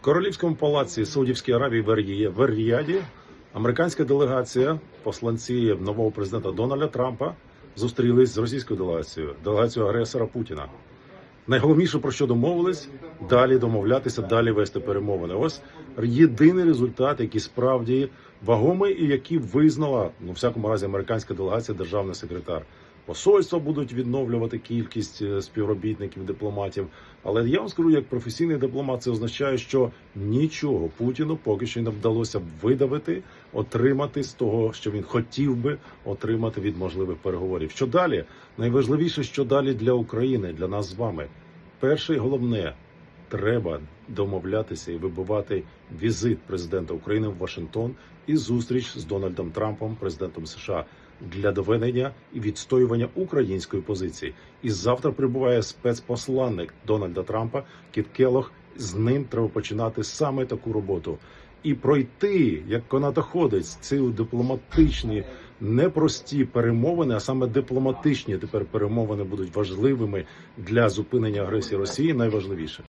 Королівському палаці Саудівської Аравії в Рі- в американська делегація, посланці нового президента Дональда Трампа, зустрілись з російською делегацією, делегацією агресора Путіна. Найголовніше про що домовились далі домовлятися, далі вести перемовини. Ось єдиний результат, який справді вагомий і який визнала ну, в всякому разі американська делегація, державний секретар. Посольства будуть відновлювати кількість е, співробітників, дипломатів. Але я вам скажу, як професійний дипломат, це означає, що нічого Путіну поки що не вдалося видавити, отримати з того, що він хотів би отримати від можливих переговорів. Що далі? Найважливіше, що далі для України, для нас з вами. Перше і головне, треба домовлятися і вибивати візит президента України в Вашингтон і зустріч з Дональдом Трампом, президентом США, для доведення і відстоювання української позиції. І завтра прибуває спецпосланник Дональда Трампа Кіт Келох. З ним треба починати саме таку роботу. І пройти як канатоходець ці дипломатичні непрості перемовини, а саме дипломатичні тепер перемовини будуть важливими для зупинення агресії Росії. Найважливіше.